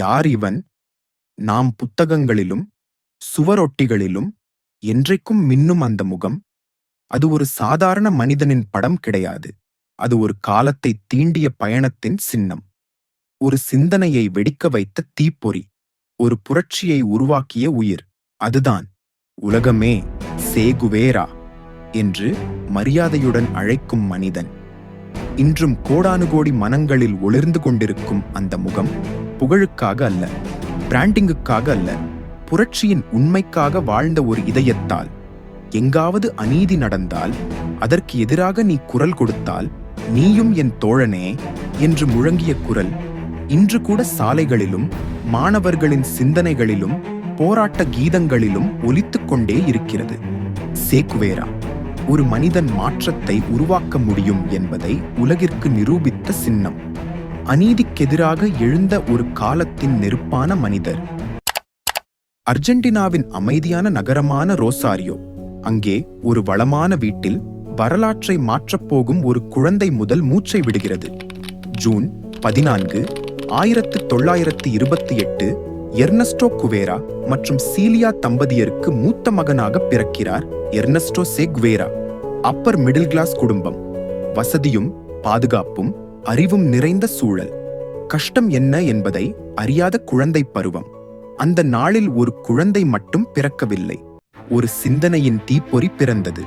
யார் இவன்? நாம் புத்தகங்களிலும் சுவரொட்டிகளிலும் என்றைக்கும் மின்னும் அந்த முகம். அது ஒரு சாதாரண மனிதனின் படம் கிடையாது. அது ஒரு காலத்தை தீண்டிய பயணத்தின் சின்னம். ஒரு சிந்தனையை வெடிக்க வைத்த தீப்பொறி ஒரு புரட்சியை உருவாக்கிய உயிர். அதுதான் உலகமே சேகுவேரா என்று மரியாதையுடன் அழைக்கும் மனிதன். இன்றும் கோடானுகோடி மனங்களில் ஒளிர்ந்து கொண்டிருக்கும் அந்த முகம் புகழுக்காக அல்ல பிராண்டிங்குக்காக அல்ல புரட்சியின் உண்மைக்காக வாழ்ந்த ஒரு இதயத்தால். எங்காவது அநீதி நடந்தால் அதற்கு எதிராக நீ குரல் கொடுத்தால் நீயும் என் தோழனே என்று முழங்கிய குரல் இன்று கூட சாலைகளிலும் மாணவர்களின் சிந்தனைகளிலும் போராட்ட கீதங்களிலும் ஒலித்துக் கொண்டே இருக்கிறது. சேக்குவேரா ஒரு மனிதன் மாற்றத்தை உருவாக்க முடியும் என்பதை உலகிற்கு நிரூபித்த சின்னம். அநீதிக்கெதிராக எழுந்த ஒரு காலத்தின் நெருப்பான மனிதர். அர்ஜென்டினாவின் அமைதியான நகரமான ரோசாரியோ அங்கே ஒரு வளமான வீட்டில் வரலாற்றை மாற்றப்போகும் ஒரு குழந்தை முதல் மூச்சை விடுகிறது. ஜூன் பதினான்கு ஆயிரத்து தொள்ளாயிரத்து இருபத்தி எட்டு எர்னஸ்டோ குவேரா மற்றும் சீலியா தம்பதியருக்கு மூத்த மகனாக பிறக்கிறார் Ernesto Che Guevara upper middle class குடும்பம். வசதியும் பாதுகாப்பும் அறிவும் நிறைந்த சூழல். கஷ்டம் என்ன என்பதை அறியாத குழந்தை பருவம். அந்த நாளில் ஒரு குழந்தை மட்டும் பிறக்கவில்லை. ஒரு சிந்தனையின் தீப்பொறி பிறந்தது.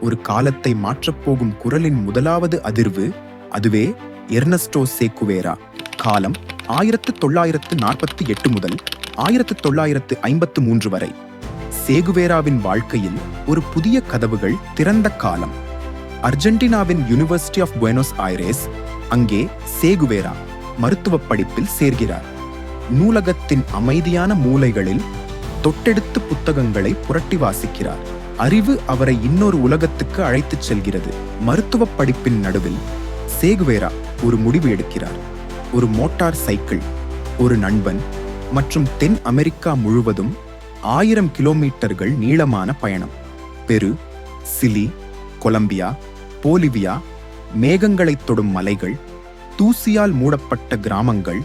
ஒரு காலத்தை மாற்றப்போகும் குரலின் முதலாவது அதிர்வு அதுவே எர்னஸ்டோ சேக்குவேரா காலம் ஆயிரத்து தொள்ளாயிரத்து நாற்பத்தி எட்டு முதல் ஆயிரத்து தொள்ளாயிரத்து ஐம்பத்து மூன்று வரை. சேகுவேராவின் வாழ்க்கையில் ஒரு புதிய கதவுகள் திறந்த காலம். அர்ஜென்டினாவின் யுனிவர்சிட்டி ஆஃப் புயனோஸ் ஐரேஸ் அங்கே சேகுவேரா மருத்துவப் படிப்பில் சேர்கிறார். நூலகத்தின் அமைதியான மூலைகளில் தொட்டெடுத்து புத்தகங்களை புரட்டி வாசிக்கிறார். அறிவு அவரை இன்னொரு உலகத்துக்கு அழைத்துச் செல்கிறது. மருத்துவப் படிப்பின் நடுவில் சேகுவேரா ஒரு முடிவு எடுக்கிறார். ஒரு மோட்டார் சைக்கிள் ஒரு நண்பன் மற்றும் தென் அமெரிக்கா முழுவதும் ஆயிரம் கிலோமீட்டர்கள் நீளமான பயணம். பெரு சிலி கொலம்பியா போலிவியா மேகங்களைத் தொடும் மலைகள் தூசியால் மூடப்பட்ட கிராமங்கள்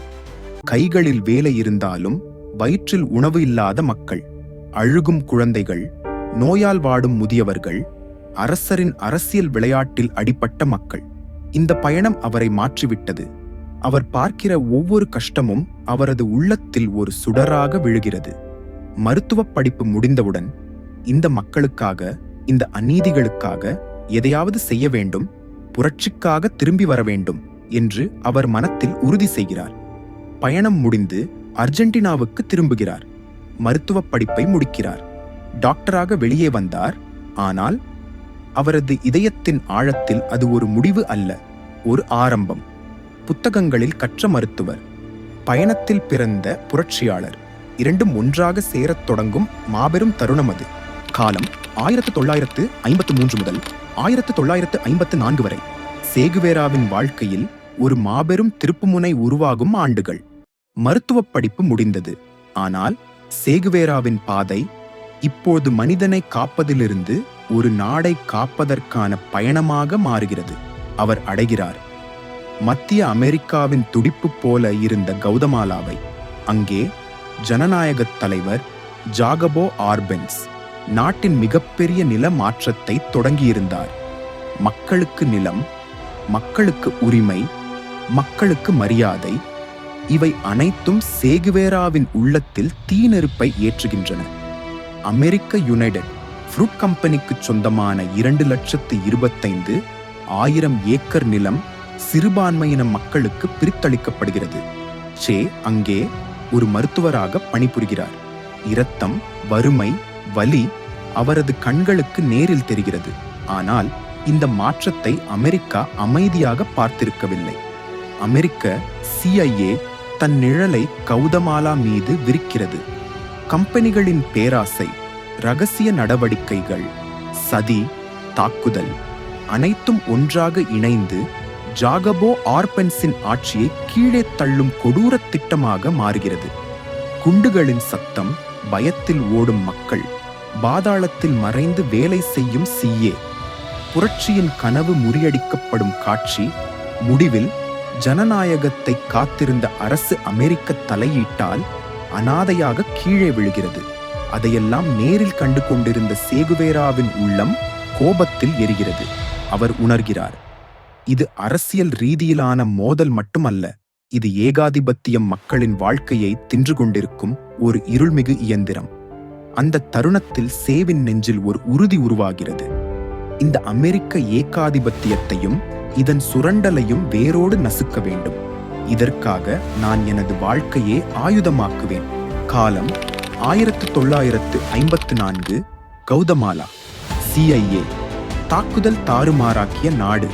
கைகளில் வேலை இருந்தாலும் வயிற்றில் உணவு இல்லாத மக்கள் அழுகும் குழந்தைகள் நோயால் வாடும் முதியவர்கள் அரசரின் அரசியல் விளையாட்டில் அடிபட்ட மக்கள். இந்த பயணம் அவரை மாற்றிவிட்டது. அவர் பார்க்கிற ஒவ்வொரு கஷ்டமும் அவரது உள்ளத்தில் ஒரு சுடராக விழுகிறது. மருத்துவப் படிப்பு முடிந்தவுடன் இந்த மக்களுக்காக இந்த அநீதிகளுக்காக எதையாவது செய்ய வேண்டும் புரட்சிக்காக திரும்பி வர வேண்டும் என்று அவர் மனத்தில் உறுதி செய்கிறார். பயணம் முடிந்து அர்ஜென்டினாவுக்கு திரும்புகிறார். மருத்துவப் படிப்பை முடிக்கிறார். டாக்டராக வெளியே வந்தார். ஆனால் அவரது இதயத்தின் ஆழத்தில் அது ஒரு முடிவு அல்ல ஒரு ஆரம்பம். புத்தகங்களில் கற்ற மருத்துவர் பயணத்தில் பிறந்த புரட்சியாளர் இரண்டும் ஒன்றாக சேரத் தொடங்கும் மாபெரும் தருணம் அது. காலம் ஆயிரத்து தொள்ளாயிரத்து ஐம்பத்து மூன்று முதல் ஆயிரத்து தொள்ளாயிரத்து ஐம்பத்து நான்கு வரை சேகுவேராவின் வாழ்க்கையில் ஒரு மாபெரும் திருப்புமுனை உருவாகும் ஆண்டுகள். மருத்துவ படிப்பு முடிந்தது. ஆனால் சேகுவேராவின் பாதை இப்போது மனிதனை காப்பதிலிருந்து ஒரு நாடை காப்பதற்கான பயணமாக மாறுகிறது. அவர் அடைகிறார். மத்திய அமெரிக்காவின் துடிப்பு போல இருந்த கௌதமாலாவை. அங்கே ஜனநாயகத் தலைவர் ஜாகபோ ஆர்பென்ஸ் நாட்டின் மிகப்பெரிய நில மாற்றத்தை தொடங்கியிருந்தார். மக்களுக்கு நிலம் மக்களுக்கு உரிமை மக்களுக்கு மரியாதை இவை அனைத்தும் சேகுவேராவின் உள்ளத்தில் தீ நெருப்பை ஏற்றுகின்றன. அமெரிக்க யுனைடெட் ஃப்ரூட் கம்பெனிக்கு சொந்தமான இரண்டு லட்சத்து இருபத்தைந்து ஆயிரம் ஏக்கர் நிலம் சிறுபான்மையின மக்களுக்கு பிரித்தளிக்கப்படுகிறது. சே அங்கே ஒரு மருத்துவராக பணிபுரிகிறார். இரத்தம் வறுமை வலி அவரது கண்களுக்கு நேரில் தெரிகிறது. ஆனால் இந்த மாற்றத்தை அமெரிக்கா அமைதியாக பார்த்திருக்கவில்லை. அமெரிக்க சிஐஏ தன் நிழலை கௌதமாலா மீது விரிக்கிறது. கம்பெனிகளின் பேராசை ரகசிய நடவடிக்கைகள் சதி தாக்குதல் அனைத்தும் ஒன்றாக இணைந்து ஜாகபோ ஆர்பென்ஸின் ஆட்சியை கீழே தள்ளும் கொடூர திட்டமாக மாறுகிறது. குண்டுகளின் சத்தம் பயத்தில் ஓடும் மக்கள் பாதாளத்தில் மறைந்து வேலை செய்யும் சிஏ புரட்சியின் கனவு முறியடிக்கப்படும் காட்சி முடிவில் ஜனநாயகத்தை காத்திருந்த அரசு அமெரிக்க தலையீட்டால் அனாதையாக கீழே விழுகிறது. அதையெல்லாம் நேரில் கண்டு கொண்டிருந்த சேகுவேராவின் உள்ளம் கோபத்தில் எரிகிறது. அவர் உணர்கிறார் இது அரசியல் ரீதியிலான மோதல் மட்டுமல்ல இது ஏகாதிபத்தியம் மக்களின் வாழ்க்கையை தின்று கொண்டிருக்கும் ஒரு இருள்மிகு இயந்திரம். அந்த தருணத்தில் சேவின் நெஞ்சில் ஒரு உறுதி உருவாகிறது. இந்த அமெரிக்க ஏகாதிபத்தியத்தையும் இதன் சுரண்டலையும் வேரோடு நசுக்க வேண்டும். இதற்காக நான் எனது வாழ்க்கையே ஆயுதமாக்குவேன். காலம் ஆயிரத்து தொள்ளாயிரத்து ஐம்பத்து நான்கு கௌதமாலா சிஐஏ தாக்குதல் தாறுமாறாக்கிய நாடு.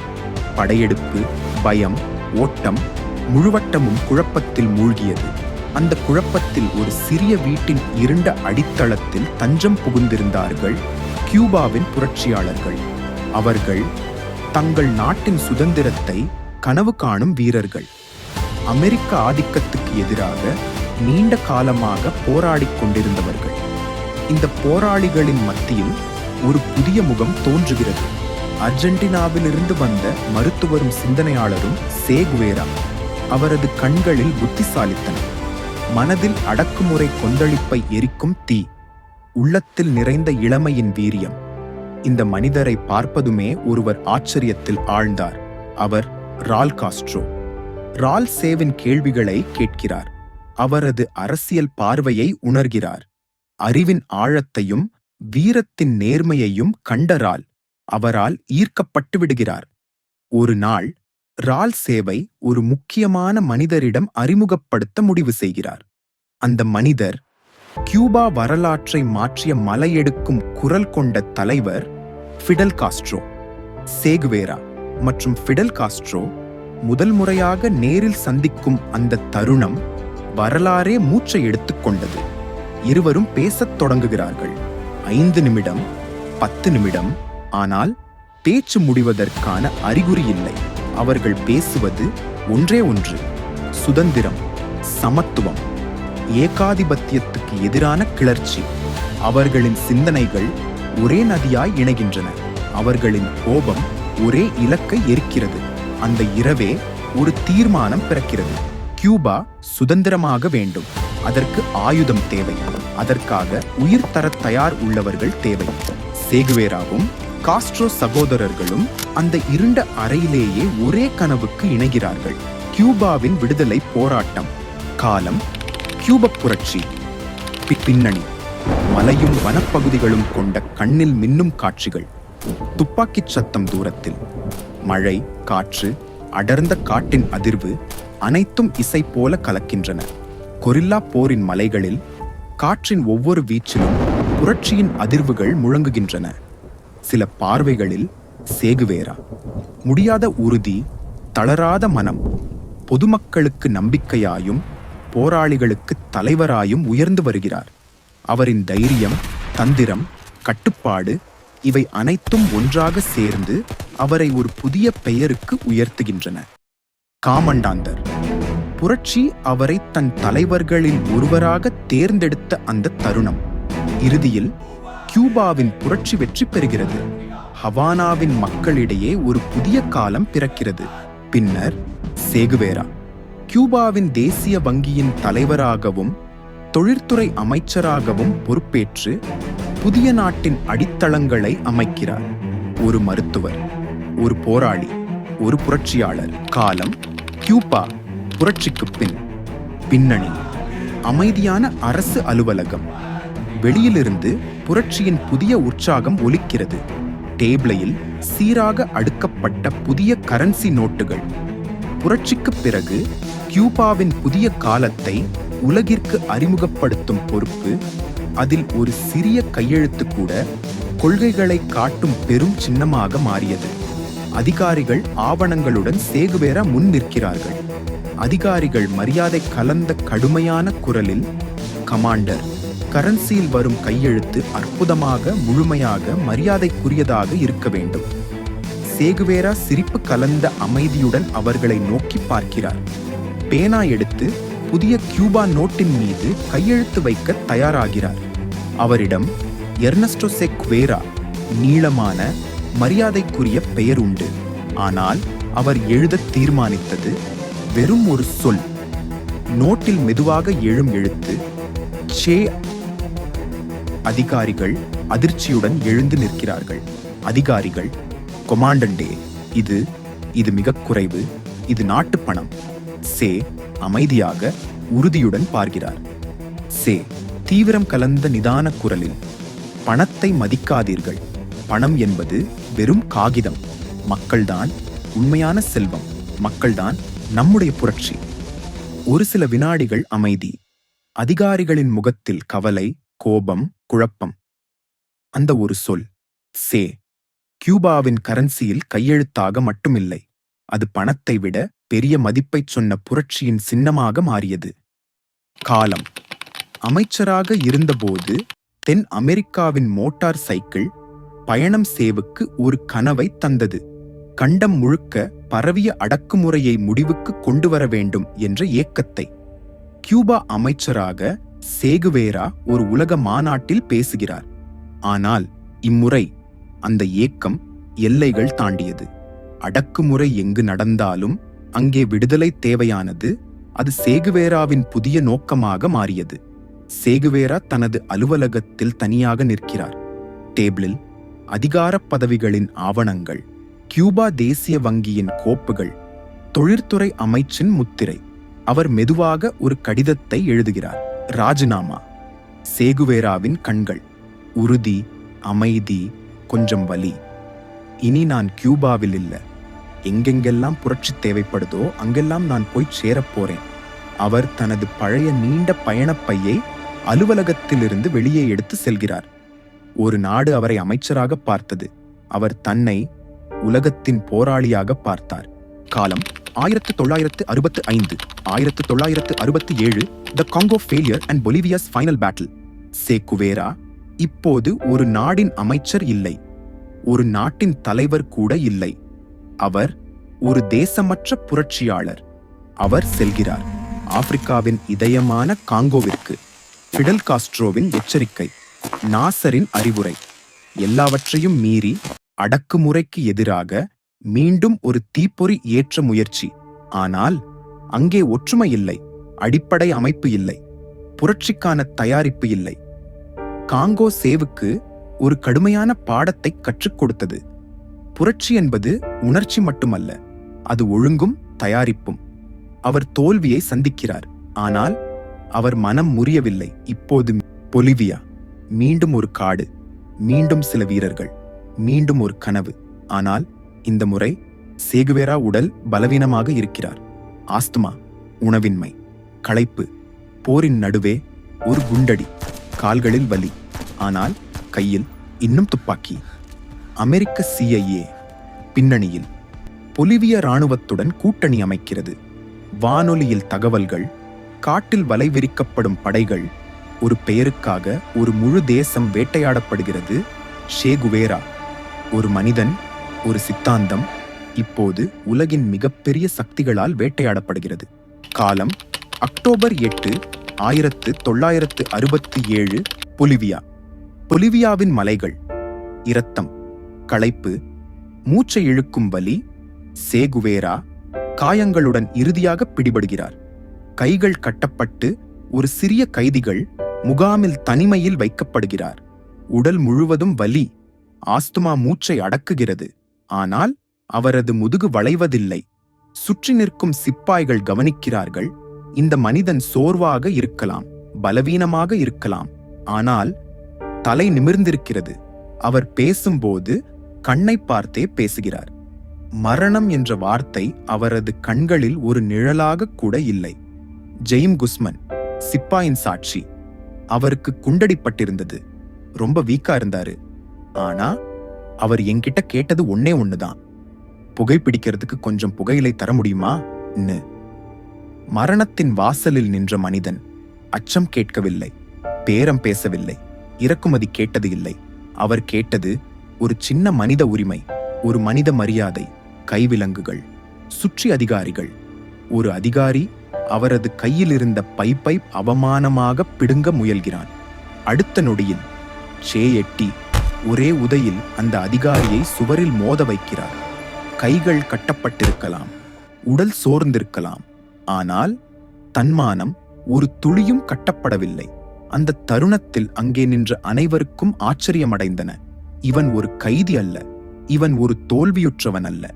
படையெடுப்பு பயம் ஓட்டம் முழுவட்டமும் குழப்பத்தில் மூழ்கியது. அந்த குழப்பத்தில் ஒரு சிறிய வீட்டின் இருண்ட அடித்தளத்தில் தஞ்சம் புகுந்திருந்தார்கள் கியூபாவின் புரட்சியாளர்கள். அவர்கள் தங்கள் நாட்டின் சுதந்திரத்தை கனவு காணும் வீரர்கள். அமெரிக்க ஆதிக்கத்துக்கு எதிராக நீண்ட காலமாக போராடிக் கொண்டிருந்தவர்கள். இந்த போராளிகளின் மத்தியில் ஒரு புதிய முகம் தோன்றுகிறது. அர்ஜென்டினாவிலிருந்து வந்த மருத்துவரும் சிந்தனையாளரும் சேகுவேரா அவரது கண்களில் புத்திசாலித்தனம் மனதில் அடக்குமுறை கொந்தளிப்பை எரிக்கும் தீ உள்ளத்தில் நிறைந்த இளமையின் வீரியம். இந்த மனிதரை பார்ப்பதுமே ஒருவர் ஆச்சரியத்தில் ஆழ்ந்தார். அவர் ரால் காஸ்ட்ரோ. ரால் சேவின் கேள்விகளை கேட்கிறார். அவரது அரசியல் பார்வையை உணர்கிறார். அறிவின் ஆழத்தையும் வீரத்தின் நேர்மையையும் கண்டரால் அவரால் ஈர்க்கப்பட்டு விடுகிறார் ஒரு நாள் ரால் சேவை ஒரு முக்கியமான மனிதரிடம் அறிமுகப்படுத்த முடிவு செய்கிறார். அந்த மனிதர் கியூபா வரலாற்றை மாற்றிய மலையெடுக்கும் குரல் கொண்ட தலைவர் ஃபிடல் காஸ்ட்ரோ சேகுவேரா மற்றும் ஃபிடல் காஸ்ட்ரோ முதல் முறையாக நேரில் சந்திக்கும் அந்த தருணம் வரலாறே மூச்சை எடுத்துக்கொண்டது இருவரும் பேசத் தொடங்குகிறார்கள். ஐந்து நிமிடம் பத்து நிமிடம் ஆனால் பேச்சு முடிவதற்கான அறிகுறி இல்லை. அவர்கள் பேசுவது ஒன்றே ஒன்று. சுதந்திரம் சமத்துவம் ஏகாதிபத்தியத்துக்கு எதிரான கிளர்ச்சி. அவர்களின் சிந்தனைகள் ஒரே நதியாய் இணைகின்றன. அவர்களின் கோபம் ஒரே இலக்கை எரிக்கிறது அந்த இரவே ஒரு தீர்மானம் பிறக்கிறது. கியூபா சுதந்திரமாக வேண்டும். அதற்கு ஆயுதம் தேவை. அதற்காக உயிர் தரத் தயார் உள்ளவர்கள் தேவை. சேகுவேராவும் காஸ்ட்ரோ சகோதரர்களும் அந்த இருண்ட அறையிலேயே ஒரே கனவுக்கு இணைகிறார்கள். கியூபாவின் விடுதலை போராட்டம். காலம் கியூப புரட்சி. பின்னணி. மலையும் வனப்பகுதிகளும் கொண்ட கண்ணில் மின்னும் காட்சிகள். துப்பாக்கிச் சத்தம் தூரத்தில். மழை காற்று அடர்ந்த காட்டின் அதிர்வு அனைத்தும் இசை போல கலக்கின்றன. கொரில்லா போரின் மலைகளில் காற்றின் ஒவ்வொரு வீச்சிலும் புரட்சியின் அதிர்வுகள் முழங்குகின்றன. சில பார்வைகளில் சேகுவேரா முடியாத உறுதி தளராத மனம் பொதுமக்களுக்கு நம்பிக்கையாயும் போராளிகளுக்கு தலைவராயும் உயர்ந்து வருகிறார். அவரின் தைரியம் தந்திரம் கட்டுப்பாடு இவை அனைத்தும் ஒன்றாக சேர்ந்து அவரை ஒரு புதிய பெயருக்கு உயர்த்துகின்றன. காமண்டாந்தர். புரட்சி அவரை தன் தலைவர்களில் ஒருவராக தேர்ந்தெடுத்த அந்த தருணம். இறுதியில் கியூபாவின் புரட்சி வெற்றி பெறுகிறது. ஹவானாவின் மக்களிடையே ஒரு புதிய காலம் பிறக்கிறது. பின்னர் சேகுவேரா கியூபாவின் தேசிய வங்கியின் தலைவராகவும் தொழிற்துறை அமைச்சராகவும் பொறுப்பேற்று புதிய நாட்டின் அடித்தளங்களை அமைக்கிறார். ஒரு மருத்துவர் ஒரு போராளி ஒரு புரட்சியாளர். காலம் கியூபா புரட்சிக்கு பின். பின்னணி அமைதியான அரசு அலுவலகம். வெளியிலிருந்து புரட்சியின் புதிய உற்சாகம் ஒலிக்கிறது. டேபிளையில் சீராக அடுக்கப்பட்ட புதிய கரன்சி நோட்டுகள். புரட்சிக்குப் பிறகு கியூபாவின் புதிய காலத்தை உலகிற்கு அறிமுகப்படுத்தும் பொறுப்பு அதில் ஒரு சிறிய கையெழுத்து கூட கொள்கைகளை காட்டும் பெரும் சின்னமாக மாறியது. அதிகாரிகள் ஆவணங்களுடன் சேகுவேரா முன் நிற்கிறார்கள். அதிகாரிகள் மரியாதை கலந்த கடுமையான குரலில் கமாண்டர் கரன்சியில் வரும் கையெழுத்து அற்புதமாக முழுமையாக மரியாதைக்குரியதாக இருக்க வேண்டும். சேகுவேரா சிரிப்பு கலந்த அமைதியுடன் அவர்களை நோக்கி பார்க்கிறார். பேனா எடுத்து புதிய கியூபா நோட்டின் மீது கையெழுத்து வைக்க தயாராகிறார். அவரிடம் எர்னஸ்டோசெக் குவேரா நீளமான மரியாதைக்குரிய பெயர் உண்டு. ஆனால் அவர் எழுத தீர்மானித்தது வெறும் ஒரு சொல். நோட்டில் மெதுவாக எழும் எழுத்து சே அதிகாரிகள் அதிர்ச்சியுடன் எழுந்து நிற்கிறார்கள். அதிகாரிகள் கொமாண்டண்டே இது இது மிக குறைவு இது நாட்டுப் பணம். சே அமைதியாக உறுதியுடன் பார்க்கிறார். சே தீவிரம் கலந்த நிதான குரலில் பணத்தை மதிக்காதீர்கள். பணம் என்பது வெறும் காகிதம். மக்கள்தான் உண்மையான செல்வம். மக்கள்தான் நம்முடைய புரட்சி. ஒரு சில வினாடிகள் அமைதி. அதிகாரிகளின் முகத்தில் கவலை கோபம் குழப்பம். அந்த ஒரு சொல் சே கியூபாவின் கரன்சியில் கையெழுத்தாக மட்டுமில்லை. அது பணத்தை விட பெரிய மதிப்பைச் சொன்ன புரட்சியின் சின்னமாக மாறியது. காலம். அமைச்சராக இருந்தபோது தென் அமெரிக்காவின் மோட்டார் சைக்கிள் பயணம் சேவுக்கு ஒரு கனவை தந்தது. கண்டம் முழுக்க பரவிய அடக்குமுறையை முடிவுக்கு கொண்டு வர வேண்டும் என்ற ஏக்கத்தை. கியூபா அமைச்சராக சேகுவேரா ஒரு உலக மாநாட்டில் பேசுகிறார். ஆனால் இம்முறை அந்த ஏக்கம் எல்லைகள் தாண்டியது. அடக்குமுறை எங்கு நடந்தாலும் அங்கே விடுதலை தேவையானது அது சேகுவேராவின் புதிய நோக்கமாக மாறியது. சேகுவேரா தனது அலுவலகத்தில் தனியாக நிற்கிறார். டேபிளில் அதிகாரப் பதவிகளின் ஆவணங்கள் கியூபா தேசிய வங்கியின் கோப்புகள் தொழிற்துறை அமைச்சின் முத்திரை. அவர் மெதுவாக ஒரு கடிதத்தை எழுதுகிறார். ராஜினாமா. சேகுவேராவின் கண்கள். உறுதி அமைதி கொஞ்சம் வலி. இனி நான் கியூபாவில் இல்லை. எங்கெங்கெல்லாம் புரட்சி தேவைப்படுதோ அங்கெல்லாம் நான் போய் சேரப்போறேன் அவர் தனது பழைய நீண்ட பயணப்பையை அலுவலகத்திலிருந்து வெளியே எடுத்து செல்கிறார். ஒரு நாடு அவரை அமைச்சராக பார்த்தது. அவர் தன்னை உலகத்தின் போராளியாக பார்த்தார். காலம் ஆயிரத்து தொள்ளாயிரத்து அறுபத்து ஐந்து ஆயிரத்து தொள்ளாயிரத்து அறுபத்தி ஏழு the Congo failure and Bolivia's final battle Che Guevara இப்போது ஒரு நாடின் அமைச்சர் இல்லை. ஒரு நாட்டின் தலைவர் கூட இல்லை. அவர் ஒரு தேசமற்ற புரட்சியாளர். அவர் செல்கிறார். ஆப்பிரிக்காவின் இதயமான காங்கோவிற்கு. ஃபிடல் காஸ்ட்ரோவின் எச்சரிக்கை. நாசரின் அறிவுரை. எல்லாவற்றையும் மீறி அடக்குமுறைக்கு எதிராக மீண்டும் ஒரு தீப்பொறி ஏற்ற முயற்சி. ஆனால் அங்கே ஒற்றுமை இல்லை அடிப்படை அமைப்பு இல்லை புரட்சிக்கான தயாரிப்பு இல்லை. காங்கோ சேவுக்கு ஒரு கடுமையான பாடத்தை கற்றுக் கொடுத்தது. புரட்சி என்பது உணர்ச்சி மட்டுமல்ல அது ஒழுங்கும் தயாரிப்பும். அவர் தோல்வியை சந்திக்கிறார் ஆனால் அவர் மனம் முறியவில்லை. இப்போது பொலிவியா மீண்டும் ஒரு காடு மீண்டும் சில வீரர்கள் மீண்டும் ஒரு கனவு. ஆனால் இந்த முறை சேகுவேரா உடல் பலவீனமாக இருக்கிறார். ஆஸ்துமா உணவின்மை களைப்பு போரின் நடுவே ஒரு குண்டடி கால்களில் வலி ஆனால் கையில் இன்னும் துப்பாக்கி. அமெரிக்க சிஐஏ பின்னணியில் பொலிவிய ராணுவத்துடன் கூட்டணி அமைக்கிறது. வானொலியில் தகவல்கள் காட்டில் வலை விரிக்கப்படும் படைகள் ஒரு பெயருக்காக ஒரு முழு தேசம் வேட்டையாடப்படுகிறது. ஷேகுவேரா ஒரு மனிதன் ஒரு சித்தாந்தம் இப்போது உலகின் மிகப்பெரிய சக்திகளால் வேட்டையாடப்படுகிறது. காலம் அக்டோபர் எட்டு ஆயிரத்து தொள்ளாயிரத்து அறுபத்தி ஏழு பொலிவியா. பொலிவியாவின் மலைகள் இரத்தம் களைப்பு மூச்சை இழுக்கும் வலி சேகுவேரா காயங்களுடன் இறுதியாக பிடிபடுகிறார். கைகள் கட்டப்பட்டு ஒரு சிறிய கைதிகள் முகாமில் தனிமையில் வைக்கப்படுகிறார். உடல் முழுவதும் வலி ஆஸ்துமா மூச்சை அடக்குகிறது. ஆனால் அவரது முதுகு வளைவதில்லை. சுற்றி நிற்கும் சிப்பாய்கள் கவனிக்கிறார்கள். இந்த மனிதன் சோர்வாக இருக்கலாம் பலவீனமாக இருக்கலாம். ஆனால் தலை நிமிர்ந்திருக்கிறது. அவர் பேசும்போது கண்ணை பார்த்தே பேசுகிறார். மரணம் என்ற வார்த்தை அவரது கண்களில் ஒரு நிழலாக கூட இல்லை. ஜெயிம் குஸ்மன் சிப்பாயின் சாட்சி. அவருக்கு குண்டடிப்பட்டிருந்தது. ரொம்ப வீக்கா இருந்தாரு. ஆனா அவர் என்கிட்ட கேட்டது ஒன்னே ஒண்ணுதான். புகைப்பிடிக்கிறதுக்கு கொஞ்சம் புகையிலை தர முடியுமா? மரணத்தின் வாசலில் நின்ற மனிதன் அச்சம் கேட்கவில்லை பேரம் பேசவில்லை இறக்குமதி கேட்டது இல்லை. அவர் கேட்டது ஒரு சின்ன மனித உரிமை ஒரு மனித மரியாதை கைவிலங்குகள் சுற்றி அதிகாரிகள். ஒரு அதிகாரி அவரது கையில் இருந்த பைப்பை அவமானமாக பிடுங்க முயல்கிறான். அடுத்த நொடியில் சே எட்டி ஒரே உதையில் அந்த அதிகாரியை சுவரில் மோத வைக்கிறார். கைகள் கட்டப்பட்டிருக்கலாம் உடல் சோர்ந்திருக்கலாம். ஆனால் தன்மானம் ஒரு துளியும் கட்டப்படவில்லை. அந்த தருணத்தில் அங்கே நின்ற அனைவருக்கும் ஆச்சரியமடைந்தன. இவன் ஒரு கைதி அல்ல இவன் ஒரு தோல்வியுற்றவன் அல்ல.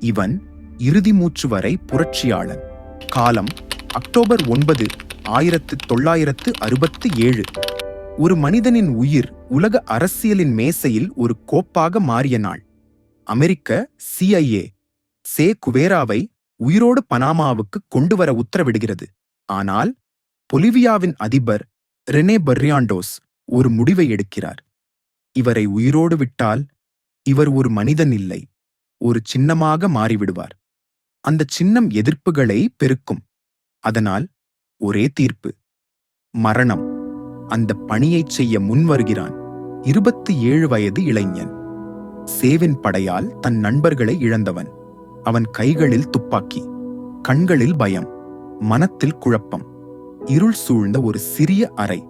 இவன் இறுதி மூச்சு வரை புரட்சியாளன். காலம் அக்டோபர் ஒன்பது ஆயிரத்து தொள்ளாயிரத்து அறுபத்து ஏழு. ஒரு மனிதனின் உயிர் உலக அரசியலின் மேசையில் ஒரு கோப்பாக மாறிய நாள். அமெரிக்க சிஐஏ சே குவேராவை உயிரோடு பனாமாவுக்கு கொண்டு வர உத்தரவிடுகிறது. ஆனால் பொலிவியாவின் அதிபர் ரெனே பர்ரியாண்டோஸ் ஒரு முடிவை எடுக்கிறார். இவரை உயிரோடு விட்டால் இவர் ஒரு மனிதன் இல்லை ஒரு சின்னமாக மாறிவிடுவார். அந்த சின்னம் எதிர்ப்புகளை பெருக்கும். அதனால் ஒரே தீர்ப்பு மரணம். அந்த பணியைச் செய்ய முன்வருகிறான். இருபத்தி ஏழு வயது இளைஞன். சேவின் படையால் தன் நண்பர்களை இழந்தவன். அவன் கைகளில் துப்பாக்கி. கண்களில் பயம். மனத்தில் குழப்பம். இருள் சூழ்ந்த ஒரு சிறிய அறை.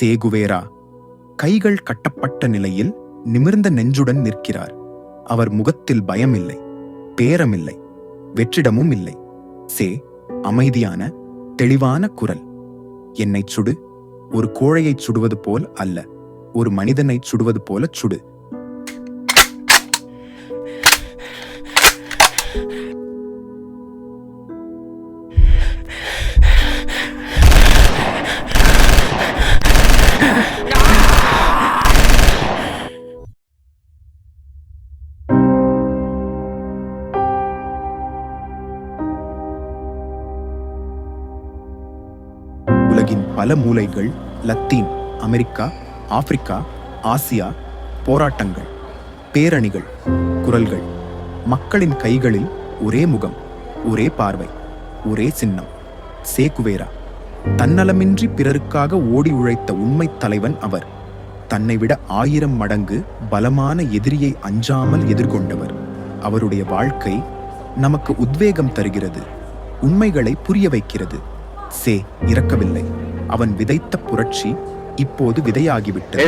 சேகுவேரா கைகள் கட்டப்பட்ட நிலையில் நிமிர்ந்த நெஞ்சுடன் நிற்கிறார். அவர் முகத்தில் பயமில்லை. பேரமில்லை. வெற்றிடமும் இல்லை. சே அமைதியான தெளிவான குரல். என்னைச் சுடு. ஒரு கோழையைச் சுடுவது போல் அல்ல ஒரு மனிதனைச் சுடுவது போல சுடு. பல மூலைகள் லத்தீன் அமெரிக்கா ஆப்பிரிக்கா ஆசியா போராட்டங்கள் பேரணிகள் குரல்கள். மக்களின் கைகளில் ஒரே முகம் ஒரே பார்வை ஒரே சின்னம். சேகுவேரா தன்னலமின்றி பிறருக்காக ஓடி உழைத்த உண்மை தலைவன் அவர். தன்னை விட ஆயிரம் மடங்கு பலமான எதிரியை அஞ்சாமல் எதிர்கொண்டவர். அவருடைய வாழ்க்கை நமக்கு உத்வேகம் தருகிறது உண்மைகளை புரிய வைக்கிறது. சே இறக்கவில்லை. அவன் விதைத்த புரட்சி இப்போது விதையாகிவிட்டது.